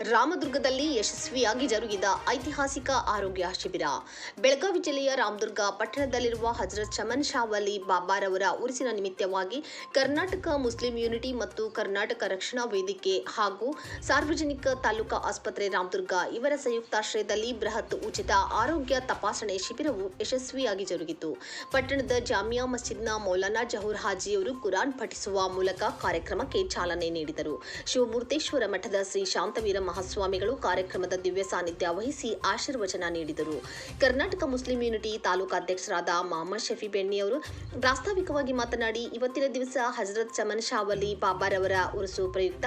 ರಾಮದುರ್ಗದಲ್ಲಿ ಯಶಸ್ವಿಯಾಗಿ ಜರುಗಿದ ಐತಿಹಾಸಿಕ ಆರೋಗ್ಯ ಶಿಬಿರ. ಬೆಳಗಾವಿ ಜಿಲ್ಲೆಯ ರಾಮದುರ್ಗ ಪಟ್ಟಣದಲ್ಲಿರುವ ಹಜರತ್ ಚಮನ್ ಶಾವಲಿ ಬಾಬಾರವರ ಉರುಸಿನ ನಿಮಿತ್ತವಾಗಿ ಕರ್ನಾಟಕ ಮುಸ್ಲಿಂ ಯೂನಿಟಿ ಮತ್ತು ಕರ್ನಾಟಕ ರಕ್ಷಣಾ ವೇದಿಕೆ ಹಾಗೂ ಸಾರ್ವಜನಿಕ ತಾಲೂಕಾ ಆಸ್ಪತ್ರೆ ರಾಮದುರ್ಗ ಇವರ ಸಂಯುಕ್ತಾಶ್ರಯದಲ್ಲಿ ಬೃಹತ್ ಉಚಿತ ಆರೋಗ್ಯ ತಪಾಸಣೆ ಶಿಬಿರವು ಯಶಸ್ವಿಯಾಗಿ ಜರುಗಿತು. ಪಟ್ಟಣದ ಜಾಮಿಯಾ ಮಸ್ಜಿದ್ನ ಮೌಲಾನಾ ಜಹೂರ್ ಹಾಜಿಯವರು ಕುರಾನ್ ಪಠಿಸುವ ಮೂಲಕ ಕಾರ್ಯಕ್ರಮಕ್ಕೆ ಚಾಲನೆ ನೀಡಿದರು. ಶಿವಮೂರ್ತೇಶ್ವರ ಮಠದ ಶ್ರೀ ಶಾಂತವೀರ ಮಹಾಸ್ವಾಮಿಗಳು ಕಾರ್ಯಕ್ರಮದ ದಿವ್ಯ ಸಾನ್ನಿಧ್ಯ ವಹಿಸಿ ಆಶೀರ್ವಚನ ನೀಡಿದರು. ಕರ್ನಾಟಕ ಮುಸ್ಲಿಂ ಯೂನಿಟಿ ತಾಲೂಕಾಧ್ಯಕ್ಷರಾದ ಮಹಮ್ಮದ್ ಶಫಿ ಬೆಣ್ಣಿ ಅವರು ಪ್ರಾಸ್ತಾವಿಕವಾಗಿ ಮಾತನಾಡಿ, ಇವತ್ತಿನ ದಿವಸ ಹಜರತ್ ಚಮನ್ ಶಾವಲಿ ಬಾಬಾರವರ ಉರುಸು ಪ್ರಯುಕ್ತ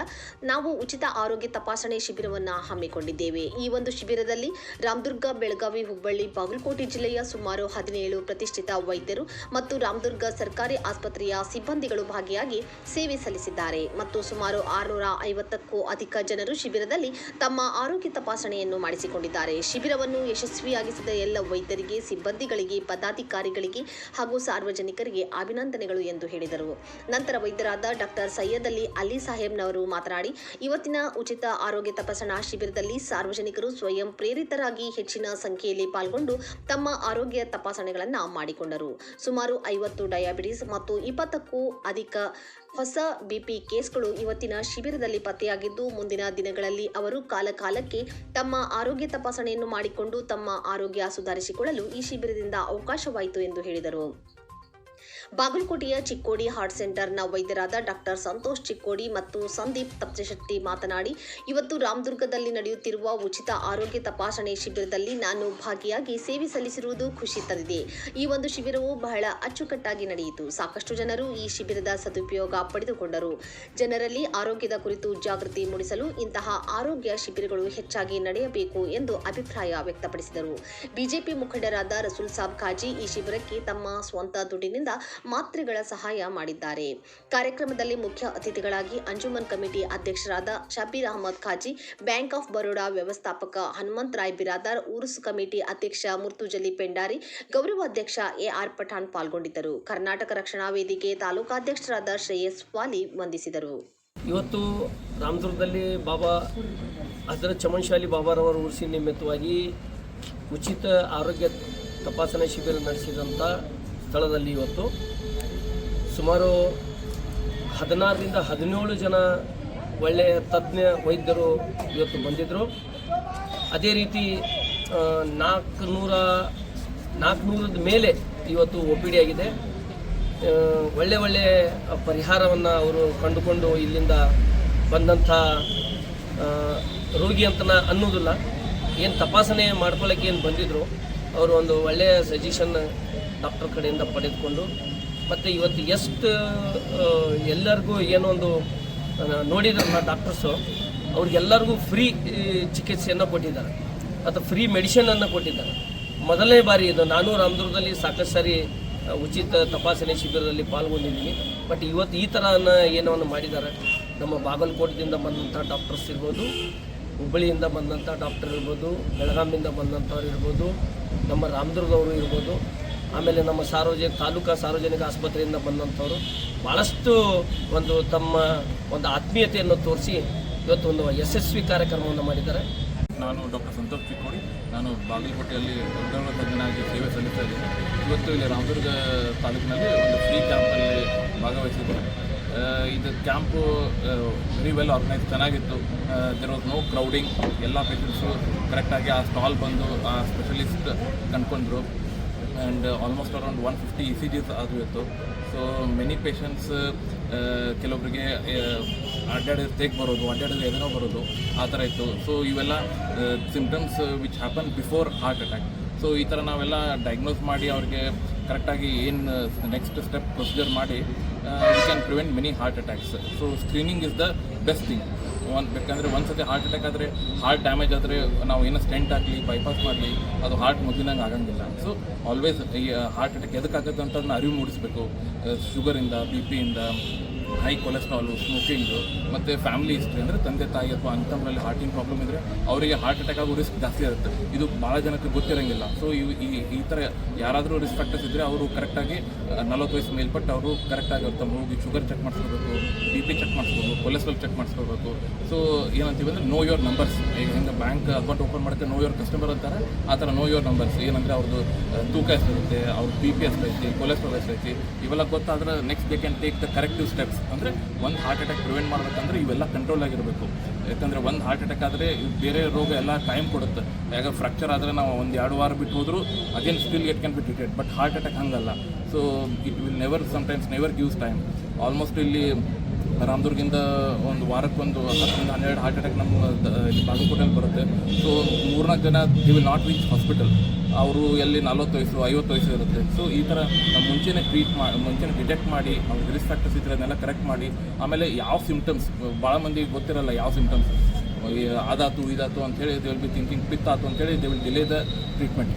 ನಾವು ಉಚಿತ ಆರೋಗ್ಯ ತಪಾಸಣೆ ಶಿಬಿರವನ್ನು ಹಮ್ಮಿಕೊಂಡಿದ್ದೇವೆ. ಈ ಒಂದು ಶಿಬಿರದಲ್ಲಿ ರಾಮದುರ್ಗ, ಬೆಳಗಾವಿ, ಹುಬ್ಬಳ್ಳಿ, ಬಾಗಲಕೋಟೆ ಜಿಲ್ಲೆಯ ಸುಮಾರು ಹದಿನೇಳು ಪ್ರತಿಷ್ಠಿತ ವೈದ್ಯರು ಮತ್ತು ರಾಮದುರ್ಗ ಸರ್ಕಾರಿ ಆಸ್ಪತ್ರೆಯ ಸಿಬ್ಬಂದಿಗಳು ಭಾಗಿಯಾಗಿ ಸೇವೆ ಸಲ್ಲಿಸಿದ್ದಾರೆ. ಮತ್ತು ಸುಮಾರು ಆರುನೂರ ಐವತ್ತಕ್ಕೂ ಅಧಿಕ ಜನರು ಶಿಬಿರದಲ್ಲಿ ತಮ್ಮ ಆರೋಗ್ಯ ತಪಾಸಣೆಯನ್ನು ಮಾಡಿಸಿಕೊಂಡಿದ್ದಾರೆ. ಶಿಬಿರವನ್ನು ಯಶಸ್ವಿಯಾಗಿಸಿದ ಎಲ್ಲ ವೈದ್ಯರಿಗೆ, ಸಿಬ್ಬಂದಿಗಳಿಗೆ, ಪದಾಧಿಕಾರಿಗಳಿಗೆ ಹಾಗೂ ಸಾರ್ವಜನಿಕರಿಗೆ ಅಭಿನಂದನೆಗಳು ಎಂದು ಹೇಳಿದರು. ನಂತರ ವೈದ್ಯರಾದ ಡಾಕ್ಟರ್ ಸೈಯದ್ ಅಲಿ ಅಲಿ ಸಾಹೇಬ್ನವರು ಮಾತನಾಡಿ, ಇವತ್ತಿನ ಉಚಿತ ಆರೋಗ್ಯ ತಪಾಸಣಾ ಶಿಬಿರದಲ್ಲಿ ಸಾರ್ವಜನಿಕರು ಸ್ವಯಂ ಪ್ರೇರಿತರಾಗಿ ಹೆಚ್ಚಿನ ಸಂಖ್ಯೆಯಲ್ಲಿ ಪಾಲ್ಗೊಂಡು ತಮ್ಮ ಆರೋಗ್ಯ ತಪಾಸಣೆಗಳನ್ನು ಮಾಡಿಕೊಂಡರು. ಸುಮಾರು ಐವತ್ತು ಡಯಾಬಿಟಿಸ್ ಮತ್ತು ಇಪ್ಪತ್ತಕ್ಕೂ ಅಧಿಕ ಹೊಸ ಬಿಪಿ ಕೇಸ್ಗಳು ಇವತ್ತಿನ ಶಿಬಿರದಲ್ಲಿ ಪತ್ತೆಯಾಗಿದ್ದು, ಮುಂದಿನ ದಿನಗಳಲ್ಲಿ ಅವರು ಕಾಲಕಾಲಕ್ಕೆ ತಮ್ಮ ಆರೋಗ್ಯ ತಪಾಸಣೆಯನ್ನು ಮಾಡಿಕೊಂಡು ತಮ್ಮ ಆರೋಗ್ಯ ಸುಧಾರಿಸಿಕೊಳ್ಳಲು ಈ ಶಿಬಿರದಿಂದ ಅವಕಾಶವಾಯಿತು ಎಂದು ಹೇಳಿದರು. ಬಾಗಲಕೋಟೆಯ ಚಿಕ್ಕೋಡಿ ಹಾರ್ಟ್ ಸೆಂಟರ್ನ ವೈದ್ಯರಾದ ಡಾಕ್ಟರ್ ಸಂತೋಷ್ ಚಿಕ್ಕೋಡಿ ಮತ್ತು ಸಂದೀಪ್ ತಪ್ಪಶೆಟ್ಟಿ ಮಾತನಾಡಿ, ಇವತ್ತು ರಾಮದುರ್ಗದಲ್ಲಿ ನಡೆಯುತ್ತಿರುವ ಉಚಿತ ಆರೋಗ್ಯ ತಪಾಸಣೆ ಶಿಬಿರದಲ್ಲಿ ನಾನು ಭಾಗಿಯಾಗಿ ಸೇವೆ ಸಲ್ಲಿಸಿರುವುದು ಖುಷಿ ತಂದಿದೆ. ಈ ಒಂದು ಶಿಬಿರವು ಬಹಳ ಅಚ್ಚುಕಟ್ಟಾಗಿ ನಡೆಯಿತು. ಸಾಕಷ್ಟು ಜನರು ಈ ಶಿಬಿರದ ಸದುಪಯೋಗ ಪಡೆದುಕೊಂಡರು. ಜನರಲ್ಲಿ ಆರೋಗ್ಯದ ಕುರಿತು ಜಾಗೃತಿ ಮೂಡಿಸಲು ಇಂತಹ ಆರೋಗ್ಯ ಶಿಬಿರಗಳು ಹೆಚ್ಚಾಗಿ ನಡೆಯಬೇಕು ಎಂದು ಅಭಿಪ್ರಾಯ ವ್ಯಕ್ತಪಡಿಸಿದರು. ಬಿಜೆಪಿ ಮುಖಂಡರಾದ ರಸೂಲ್ ಸಾಬ್ ಖಾಜಿ ಈ ಶಿಬಿರಕ್ಕೆ ತಮ್ಮ ಸ್ವಂತ ದುಡ್ಡಿನಿಂದ ಮಾತ್ರೆಗಳ ಸಹಾಯ ಮಾಡಿದ್ದಾರೆ. ಕಾರ್ಯಕ್ರಮದಲ್ಲಿ ಮುಖ್ಯ ಅತಿಥಿಗಳಾಗಿ ಅಂಜುಮನ್ ಕಮಿಟಿ ಅಧ್ಯಕ್ಷರಾದ ಶಬೀರ್ ಅಹಮದ್ ಖಾಜಿ, ಬ್ಯಾಂಕ್ ಆಫ್ ಬರೋಡಾ ವ್ಯವಸ್ಥಾಪಕ ಹನುಮಂತ್ ರಾಯ್ ಬಿರಾದಾರ್ ಉರ್ಸ್ ಕಮಿಟಿ ಅಧ್ಯಕ್ಷ ಮುರ್ತುಜಲಿ ಪೆಂಡಾರಿ, ಗೌರವ ಅಧ್ಯಕ್ಷ ಎಆರ್ ಪಠಾಣ್ ಪಾಲ್ಗೊಂಡಿದ್ದರು. ಕರ್ನಾಟಕ ರಕ್ಷಣಾ ವೇದಿಕೆ ತಾಲೂಕಾಧ್ಯಕ್ಷರಾದ ಶ್ರೇಯಸ್ ವಾಲಿ ವಂದಿಸಿದರು. ಇವತ್ತು ರಾಮದುರ್ಗದಲ್ಲಿ ಬಾಬಾ ಅದರ ಚಮನ್ಶಾಲಿ ಬಾಬಾರವರ ಉರ್ಸಿ ನಿಮಿತ್ತವಾಗಿ ಉಚಿತ ಆರೋಗ್ಯ ತಪಾಸಣಾ ಶಿಬಿರ ನಡೆಸಿದಂಥ ಸ್ಥಳದಲ್ಲಿ ಇವತ್ತು ಸುಮಾರು ಹದಿನಾರರಿಂದ ಹದಿನೇಳು ಜನ ಒಳ್ಳೆಯ ತಜ್ಞ ವೈದ್ಯರು ಇವತ್ತು ಬಂದಿದ್ದರು ಅದೇ ರೀತಿ ನಾಲ್ಕುನೂರ, ನಾಲ್ಕುನೂರದ ಮೇಲೆ ಇವತ್ತು ಒ ಪಿ ಡಿ ಆಗಿದೆ. ಒಳ್ಳೆ ಒಳ್ಳೆ ಪರಿಹಾರವನ್ನು ಅವರು ಕಂಡುಕೊಂಡು ಇಲ್ಲಿಂದ ಬಂದಂಥ ರೋಗಿ ಅಂತ ಅನ್ನೋದಿಲ್ಲ. ಏನು ತಪಾಸಣೆ ಮಾಡ್ಕೊಳ್ಳೋಕ್ಕೆ ಏನು ಬಂದಿದ್ರು, ಅವರು ಒಂದು ಒಳ್ಳೆಯ ಸಜೆಷನ್ ಡಾಕ್ಟರ್ ಕಡೆಯಿಂದ ಪಡೆದುಕೊಂಡು ಮತ್ತು ಇವತ್ತು ಎಷ್ಟು ಎಲ್ಲರಿಗೂ ಏನೋ ಒಂದು ಆ, ನೋಡಿದ್ರಲ್ಲ ಡಾಕ್ಟರ್ಸು ಅವ್ರಿಗೆಲ್ಲರಿಗೂ ಫ್ರೀ ಚಿಕಿತ್ಸೆಯನ್ನು ಕೊಟ್ಟಿದ್ದಾರೆ. ಅಥವಾ ಫ್ರೀ ಮೆಡಿಷನನ್ನು ಕೊಟ್ಟಿದ್ದಾರೆ. ಮೊದಲನೇ ಬಾರಿ ಇದು. ನಾನು ರಾಮದುರ್ಗದಲ್ಲಿ ಸಾಕಷ್ಟು ಸಾರಿ ಉಚಿತ ತಪಾಸಣೆ ಶಿಬಿರದಲ್ಲಿ ಪಾಲ್ಗೊಂಡಿದ್ದೀನಿ. ಬಟ್ ಇವತ್ತು ಈ ಥರ ಏನವನ್ನು ಮಾಡಿದ್ದಾರೆ. ನಮ್ಮ ಬಾಗಲಕೋಟದಿಂದ ಬಂದಂಥ ಡಾಕ್ಟರ್ಸ್ ಇರ್ಬೋದು ಹುಬ್ಬಳ್ಳಿಯಿಂದ ಬಂದಂಥ ಡಾಕ್ಟರ್ ಇರ್ಬೋದು ಬೆಳಗಾಮಿಂದ ಬಂದಂಥವ್ರು ಇರ್ಬೋದು ನಮ್ಮ ರಾಮದುರ್ಗವರು ಇರ್ಬೋದು ಆಮೇಲೆ ನಮ್ಮ ಸಾರ್ವಜನಿಕ, ತಾಲೂಕಾ ಸಾರ್ವಜನಿಕ ಆಸ್ಪತ್ರೆಯಿಂದ ಬಂದಂಥವರು ಭಾಳಷ್ಟು ಒಂದು ತಮ್ಮ ಒಂದು ಆತ್ಮೀಯತೆಯನ್ನು ತೋರಿಸಿ ಇವತ್ತು ಒಂದು ಯಶಸ್ವಿ ಕಾರ್ಯಕ್ರಮವನ್ನು ಮಾಡಿದ್ದಾರೆ. ನಾನು ಡಾಕ್ಟರ್ ಸಂತೋಷ್ ಚಿಕ್ಕೋಡಿ. ನಾನು ಬಾಗಲಕೋಟೆಯಲ್ಲಿ ಉದ್ಯೋಗ ತಜ್ಞನಾಗಿ ಸೇವೆ ಸಲ್ಲಿಸ್ತಾ ಇದ್ದೀನಿ. ಇವತ್ತು ಇಲ್ಲಿ ರಾಮದುರ್ಗ ತಾಲೂಕಿನಲ್ಲಿ ಒಂದು ಫ್ರೀ ಕ್ಯಾಂಪಲ್ಲಿ ಭಾಗವಹಿಸಿದ್ದೆ. ಇದು ಕ್ಯಾಂಪು ವೆರಿ ವೆಲ್ ಆರ್ಗನೈಸ್ ಚೆನ್ನಾಗಿತ್ತು. ದೆರ್ ವಾಸ್ ನೋ ಕ್ರೌಡಿಂಗ್ ಎಲ್ಲ ಪೇಷಂಟ್ಸು ಕರೆಕ್ಟಾಗಿ ಆ ಸ್ಟಾಲ್ ಬಂದು ಆ specialist ಕಂಡ್ಕೊಂಡ್ರು and almost around one fifty E C Gs ಆದರೂ ಇತ್ತು. ಸೊ ಮೆನಿ ಪೇಷಂಟ್ಸ್ ಕೆಲವೊಬ್ಬರಿಗೆ ಅಡ್ಡಾಡಿದ್ರೆ ತೇಗ್ ಬರೋದು, ಅಡ್ಡಾಡಿದ್ರೆ ಎದೆನೋ ಬರೋದು, ಆ ಥರ ಇತ್ತು. ಸೊ ಇವೆಲ್ಲ symptoms which happen before heart attack so ಈ ಥರ ನಾವೆಲ್ಲ ಡಯಾಗ್ನೋಸ್ ಮಾಡಿ ಅವ್ರಿಗೆ ಕರೆಕ್ಟಾಗಿ ಏನು ನೆಕ್ಸ್ಟ್ ಸ್ಟೆಪ್ ಪ್ರೊಸೀಜರ್ ಮಾಡಿ we can prevent many heart attacks so screening is the best thing ಒಂದು ಬೇಕಂದರೆ ಒಂದು ಸತಿ ಹಾರ್ಟ್ ಅಟ್ಯಾಕ್ ಆದರೆ ಹಾರ್ಟ್ ಡ್ಯಾಮೇಜ್ ಆದರೆ ನಾವು ಏನೋ ಸ್ಟೆಂಟ್ ಆಗಲಿ ಬೈಪಾಸ್ ಮಾಡಲಿ, ಅದು ಹಾರ್ಟ್ ಮೊದಲಿನಂಗೆ ಆಗಂಗಿಲ್ಲ. ಸೊ ಆಲ್ವೇಸ್ ಈ ಹಾರ್ಟ್ ಅಟ್ಯಾಕ್ ಎದಕ್ಕಾಗುತ್ತೆ ಅಂತ ಅದನ್ನ ಅರಿವು ಮೂಡಿಸಬೇಕು. ಶುಗರಿಂದ ಬಿ ಪಿಯಿಂದ ಹೈ ಕೊಲೆಸ್ಟ್ರಾಲು ಸ್ಮೋಕಿಂಗು ಮತ್ತು ಫ್ಯಾಮಿಲಿ ಹಿಸ್ಟ್ರಿ ಅಂದರೆ ತಂದೆ, ತಾಯಿ ಅಥವಾ ಅಂಥವ್ರಲ್ಲಿ ಹಾರ್ಟಿನ ಪ್ರಾಬ್ಲಮ್ ಇದ್ದರೆ ಅವರಿಗೆ ಹಾರ್ಟ್ ಅಟ್ಯಾಕ್ ಆಗೋ ರಿಸ್ಕ್ ಜಾಸ್ತಿ ಇರುತ್ತೆ. ಇದು ಭಾಳ ಜನಕ್ಕೆ ಗೊತ್ತಿರೋಂಗಿಲ್ಲ. ಸೊ ಇವು ಈ ಈ ಥರ ಯಾರಾದರೂ ರಿಸ್ಕ್ ಫ್ಯಾಕ್ಟರ್ಸ್ ಇದ್ದರೆ ಅವರು ಕರೆಕ್ಟಾಗಿ ನಲವತ್ತು ವಯಸ್ಸು ಮೇಲ್ಪಟ್ಟು ಅವರು ಕರೆಕ್ಟಾಗಿ ಅವ್ರು ಹೋಗಿ ಶುಗರ್ ಚೆಕ್ ಮಾಡಿಸ್ಕೋಬೇಕು ಬಿ ಪಿ ಚೆಕ್ ಮಾಡಿಸ್ಕೋಬೇಕು ಕೊಲೆಸ್ಟ್ರಾಲ್ ಚೆಕ್ ಮಾಡಿಸ್ಕೋಬೇಕು. ಸೊ ಏನಂತೀವಿ ಅಂದರೆ ನೋ ಯೋರ್ ನಂಬರ್ಸ್ ಈಗ ಹೆಂಗೆ ಬ್ಯಾಂಕ್ ಅಕೌಂಟ್ ಓಪನ್ ಮಾಡೋಕ್ಕೆ ನೋ ಯೋರ್ ಕಸ್ಟಮರ್ ಅಂತಾರೆ. ಆ ಥರ ನೋ ಯೋರ್ ನಂಬರ್ಸ್ ಏನಂದರೆ ಅವ್ರದ್ದು ತೂಕ ಎಷ್ಟಿರುತ್ತೆ ಅವ್ರ ಬಿ ಪಿ ಎಷ್ಟೈತಿ ಕೊಲೆಸ್ಟ್ರಾಲ್ ಎಷ್ಟೈತಿ ಇವೆಲ್ಲ ಗೊತ್ತಾದ್ರೆ next they can take the corrective steps ಅಂದರೆ ಒಂದು ಹಾರ್ಟ್ ಅಟ್ಯಾಕ್ ಪ್ರಿವೆಂಟ್ ಮಾಡಬೇಕಂದ್ರೆ ಇವೆಲ್ಲ ಕಂಟ್ರೋಲ್ ಆಗಿರಬೇಕು. ಯಾಕಂದರೆ ಒಂದು ಹಾರ್ಟ್ ಅಟ್ಯಾಕ್ ಆದರೆ ಬೇರೆ ರೋಗ ಎಲ್ಲ ಟೈಮ್ ಕೊಡುತ್ತೆ. ಯಾಕೆ ಫ್ರ್ಯಾಕ್ಚರ್ ಆದರೆ ನಾವು ಒಂದು ಎರಡು ವಾರ ಬಿಟ್ಟು ಹೋದರೂ again still it can be treated but heart attack ಹಂಗಲ್ಲ. So it will never sometimes never gives time almost ಇಲ್ಲಿ ರಾಮದುರ್ಗಿಂದ ಒಂದು ವಾರಕ್ಕೊಂದು ಹತ್ತರಿಂದ ಹನ್ನೆರಡು ಹಾರ್ಟ್ ಅಟ್ಯಾಕ್ ನಮ್ಮ ಬಾಗಲಕೋಟೆಯಲ್ಲಿ ಬರುತ್ತೆ. ಸೊ ಮೂರ್ನಾಲ್ಕು ಜನ they will not reach hospital ಅವರು ಎಲ್ಲಿ ನಲ್ವತ್ತು ವಯಸ್ಸು, ಐವತ್ತು ವಯಸ್ಸು ಇರುತ್ತೆ. ಸೊ ಈ ಥರ ನಾವು ಮುಂಚೆನೇ ಟ್ರೀಟ್ ಮಾಡಿ ಮುಂಚೆನೇ ಡಿಟೆಕ್ಟ್ ಮಾಡಿ ಅವ್ರಿಗೆ ರಿಸ್ಕ್ ಫ್ಯಾಕ್ಟರ್ಸ್ ಇದ್ರೆ ಅದನ್ನೆಲ್ಲ ಕರೆಕ್ಟ್ ಮಾಡಿ, ಆಮೇಲೆ ಯಾವ ಸಿಮ್ಟಮ್ಸ್ ಭಾಳ ಮಂದಿಗೆ ಗೊತ್ತಿರಲ್ಲ ಯಾವ ಸಿಮ್ಟಮ್ಸ್ ಅದಾತು, ಇದಾತು ಅಂತೇಳಿ ದೇ ವಿಲ್ ಬಿ ಥಿಂಕಿಂಗ್ ಪಿತ್ ಆತು ಅಂತೇಳಿ they will delay the treatment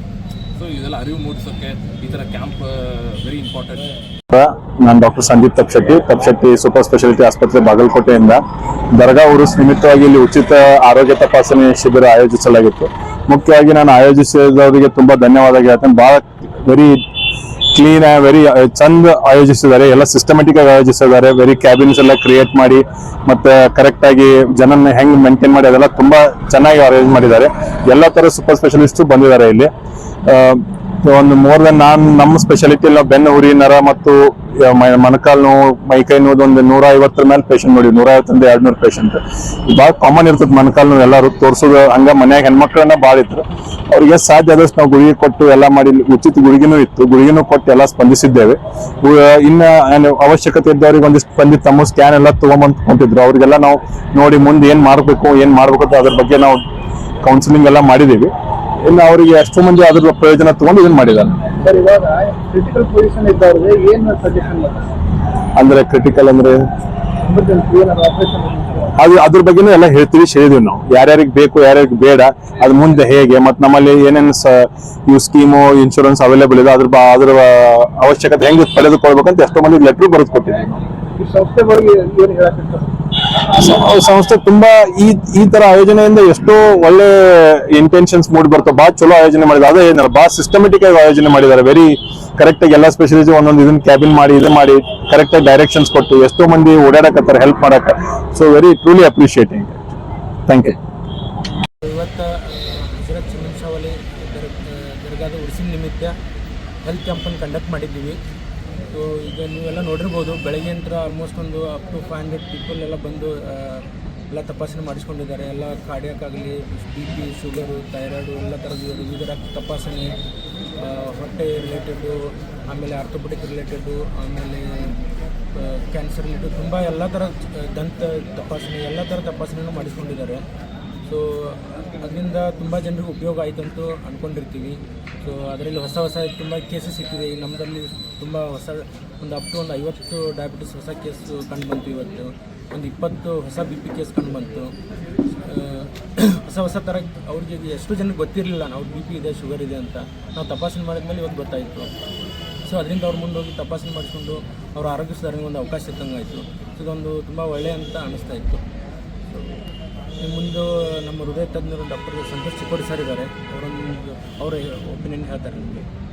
so ಇದೆಲ್ಲ ಅರಿವು ಮೂಡಿಸೋಕ್ಕೆ ಈ ಥರ ಕ್ಯಾಂಪ್ ವೆರಿ ಇಂಪಾರ್ಟೆಂಟ್ ನಾನು doctor Sandeep Tapshetti. Tapshetti super speciality ಆಸ್ಪತ್ರೆ ಬಾಗಲಕೋಟೆಯಿಂದ. ದರ್ಗಾ ಉರುಸ್ ನಿಮಿತ್ತವಾಗಿ ಇಲ್ಲಿ ಉಚಿತ ಆರೋಗ್ಯ ತಪಾಸಣೆ ಶಿಬಿರ ಆಯೋಜಿಸಲಾಗಿತ್ತು. ಮುಖ್ಯವಾಗಿ ನಾನು ಆಯೋಜಿಸಿದವರಿಗೆ ತುಂಬಾ ಧನ್ಯವಾದ ಹೇಳ್ತೇನೆ. ಬಹಳ ವೆರಿ ಕ್ಲೀನ್ ವೆರಿ ಚಂದ ಆಯೋಜಿಸಿದ್ದಾರೆ. ಎಲ್ಲ ಸಿಸ್ಟಮೆಟಿಕ್ ಆಗಿ ಆಯೋಜಿಸಿದ್ದಾರೆ. ವೆರಿ ಕ್ಯಾಬಿನ್ಸ್ ಎಲ್ಲ ಕ್ರಿಯೇಟ್ ಮಾಡಿ, ಮತ್ತೆ ಕರೆಕ್ಟ್ ಆಗಿ ಜನನ್ನ ಹೆಂಗ್ ಮೇಂಟೈನ್ ಮಾಡಿ, ಅದೆಲ್ಲ ತುಂಬಾ ಚೆನ್ನಾಗಿ ಅರೇಂಜ್ ಮಾಡಿದ್ದಾರೆ. ಎಲ್ಲ ತರ ಸೂಪರ್ ಸ್ಪೆಷಲಿಸ್ಟ್ ಬಂದಿದ್ದಾರೆ ಇಲ್ಲಿ. ಒಂದು ಮೋರ್ ದನ್ ನಾನ್ ನಮ್ಮ ಸ್ಪೆಷಾಲಿಟಿ ಎಲ್ಲ ಬೆನ್ನು, ಉರಿ, ನರ ಮತ್ತು ಮೊಣಕಾಲು ನೋವು ಮೈಕೈ ನೋವು ಒಂದು ನೂರ ಐವತ್ತರ ಮೇಲೆ ಪೇಷಂಟ್ ನೋಡಿ ನೂರ ಐವತ್ತರಿಂದ ಎರಡ್ ನೂರು ಪೇಷಂಟ್ ಭಾಳ ಕಾಮನ್ ಇರ್ತದೆ ಮೊಣಕಾಲು ನೋವು ಎಲ್ಲರೂ ತೋರಿಸೋದು ಹಂಗ ಮನ್ಯಾಗ ಹೆಣ್ಮಕ್ಳನ್ನ ಭಾಳ ಇತ್ತು ಅವ್ರಿಗೆ ಸಾಧ್ಯ ಆದಷ್ಟು ನಾವು ಗುಳಿಗೆ ಕೊಟ್ಟು ಎಲ್ಲ ಮಾಡಿ, ಉಚಿತ ಗುಳಿಗೆನೂ ಇತ್ತು. ಗುಳಿಗೆನೂ ಕೊಟ್ಟು ಎಲ್ಲ ಸ್ಪಂದಿಸಿದ್ದೇವೆ. ಇನ್ನ ಅವಶ್ಯಕತೆ ಇದ್ದವ್ರಿಗೆ ಒಂದಿಷ್ಟು ಬಂದು ತಮ್ಮ ಸ್ಕ್ಯಾನ್ ಎಲ್ಲ ತಗೊಂಬಂದ್ ಕೊಟ್ಟಿದ್ರು. ಅವ್ರಿಗೆಲ್ಲ ನಾವು ನೋಡಿ ಮುಂದೆ ಏನ್ ಮಾಡ್ಬೇಕು ಏನ್ ಮಾಡ್ಬೇಕು ಅದ್ರ ಬಗ್ಗೆ ನಾವು ಕೌನ್ಸಿಲಿಂಗ್ ಎಲ್ಲ ಮಾಡಿದೀವಿ. ಇನ್ನು ಅವರಿಗೆ ಅಷ್ಟು ಮಂದಿ ಅದ್ರ ಪ್ರಯೋಜನ ತಗೊಂಡು ಇದನ್ನ ಮಾಡಿದ್ದಾರೆ. ಸರ್ ಇವಾಗ ಕ್ರಿಟಿಕಲ್ ಪೊಸಿಷನ್ ಇದ್ದವ್ರಿಗೆ ಏನು ಸಜೆಷನ್ ಅಂದ್ರೆ ಕ್ರಿಟಿಕಲ್ ಅಂದ್ರೆ? ಅದು ಅದ್ರ ಬಗ್ಗೆನೂ ಎಲ್ಲ ಹೇಳ್ತೀವಿ ಹೇಳಿದೀವಿ ನಾವು. ಯಾರ್ಯಾರಿಗೆ ಬೇಕು ಯಾರ್ಯಾರಿಗೆ ಬೇಡ ಅದು ಮುಂದೆ ಹೇಗೆ ಮತ್ತು ನಮ್ಮಲ್ಲಿ ಏನೇನು ಸ ಇವು ಸ್ಕೀಮು ಇನ್ಶೂರೆನ್ಸ್ ಅವೈಲೇಬಲ್ ಇದೆ ಅದ್ರ ಅದ್ರ ಅವಶ್ಯಕತೆ ಹೆಂಗೆ ಪಡೆದುಕೊಳ್ಬೇಕಂತ ಎಷ್ಟೋ ಮಂದಿ ಲೆಟ್ರ್ ಬರೆದು ಕೊಟ್ಟಿದ್ದೀವಿ ನಾವು ಈ ಸಂಸ್ಥೆ ಬಗ್ಗೆ ಏನು ಹೇಳಕ್ಕೆ ಸ- ಸಂಸ್ಥೆ ತುಂಬಾ ಈ ಈ ತರ ಆಯೋಜನೆಯಿಂದ ಎಷ್ಟೋ ಒಳ್ಳೆ ಇಂಟೆನ್ಷನ್ಸ್ ಮೂಡಿ ಬರ್ತವೆ. ಬಾ, ಚಲೋ ಆಯೋಜನೆ ಮಾಡಿದ್ದಾರೆ. ಅದೇ ಏನಾರ ಬಾ ಸಿಸ್ಟಮೆಟಿಕ್ ಆಗಿ ಆಯೋಜನೆ ಮಾಡಿದ್ದಾರೆ. ವೆರಿ ಕರೆಕ್ಟ್ ಆಗಿ ಎಲ್ಲ ಸ್ಪೆಷಲಿಸ್ಟ್ ಒಂದೊಂದು ಇದನ್ನ ಕ್ಯಾಬಿನ್ ಮಾಡಿ, ಇದು ಮಾಡಿ ಕರೆಕ್ಟ್ ಆಗಿ ಡೈರೆಕ್ಷನ್ಸ್ ಕೊಟ್ಟು ಎಷ್ಟೋ ಮಂದಿ ಓಡಾಡಕತ್ತಾರೆ ಹೆಲ್ಪ್ ಮಾಡಕ. So very truly appreciating thank you ಇವತ್ತು ನಿಮಿತ್ತ ಹೆಲ್ತ್ ಕ್ಯಾಂಪನ್ನು ಕಂಡಕ್ಟ್ ಮಾಡಿದ್ದೀವಿ. ಸೊ ಈಗ ನೀವೆಲ್ಲ ನೋಡಿರ್ಬೋದು, ಬೆಳಗ್ಗೆ ನಂತರ ಆಲ್ಮೋಸ್ಟ್ ಒಂದು up to five hundred people ಎಲ್ಲ ಬಂದು ಎಲ್ಲ ತಪಾಸಣೆ ಮಾಡಿಸ್ಕೊಂಡಿದ್ದಾರೆ. ಎಲ್ಲ ಕಾರ್ಡಿಯಾಕ್ ಆಗಲಿ ಬಿ ಪಿ ಶುಗರು ಥೈರಾಯ್ಡು ಎಲ್ಲ ಥರದ ವಿವಿಧ ತಪಾಸಣೆ ಹೊಟ್ಟೆ ರಿಲೇಟೆಡು ಆಮೇಲೆ ಆರ್ಥೋಪೆಟಿಕ್ ರಿಲೇಟೆಡು ಆಮೇಲೆ ಕ್ಯಾನ್ಸರ್ ರಿಲೇಟೆಡ್ ತುಂಬ ಎಲ್ಲ ಥರ ದಂತ ತಪಾಸಣೆ, ಎಲ್ಲ ಥರ ತಪಾಸಣೆನೂ ಮಾಡಿಸ್ಕೊಂಡಿದ್ದಾರೆ. ಸೊ ಅದರಿಂದ ತುಂಬ ಜನರಿಗೆ ಉಪಯೋಗ ಆಯಿತು ಅಂತೂ ಅಂದ್ಕೊಂಡಿರ್ತೀವಿ ಸೊ ಅದರಲ್ಲಿ ಹೊಸ ಹೊಸ ತುಂಬ ಕೇಸಸ್ ಸಿಕ್ಕಿದೆ. ಈಗ ನಮ್ಮದಲ್ಲಿ ತುಂಬ ಹೊಸ ಒಂದು ಅಪ್ ಟು ಒಂದು ಐವತ್ತು ಡಯಾಬಿಟಿಸ್ ಹೊಸ ಕೇಸು ಕಂಡು ಬಂತು ಇವತ್ತು. ಒಂದು ಇಪ್ಪತ್ತು ಹೊಸ ಬಿ ಪಿ ಕೇಸ್ ಕಂಡು ಬಂತು. ಹೊಸ ಹೊಸ ಥರ ಅವ್ರಿಗೆ ಎಷ್ಟು ಜನಕ್ಕೆ ಗೊತ್ತಿರಲಿಲ್ಲ ನಾವು ಬಿ ಪಿ ಇದೆ ಶುಗರ್ ಇದೆ ಅಂತ. ನಾವು ತಪಾಸಣೆ ಮಾಡಿದ್ಮೇಲೆ ಇವತ್ತು ಗೊತ್ತಾಯಿತು. ಸೊ ಅದರಿಂದ ಅವ್ರು ಹೋಗಿ ತಪಾಸಣೆ ಮಾಡಿಕೊಂಡು ಅವ್ರ ಆರೋಗ್ಯ ಸುಧಾರಣೆಗೆ ಒಂದು ಅವಕಾಶ ಸಿಕ್ಕಂಗಾಯಿತು. ಸೊ ಇದೊಂದು ತುಂಬ ಒಳ್ಳೆಯ ಅಂತ ಅನ್ನಿಸ್ತಾ ಇತ್ತು. ಮುಂದೆ ನಮ್ಮ ಹೃದಯ ತಜ್ಞರು ಡಾಕ್ಟರ್ ಸಂತೋಷ್ ಚಿಕ್ಕೋಡಿ ಸರ್ ಇದ್ದಾರೆ. ಅವರೊಂದು ಅವರ ಒಪಿನಿಯನ್ ಹೇಳ್ತಾರೆ ನಿಮಗೆ.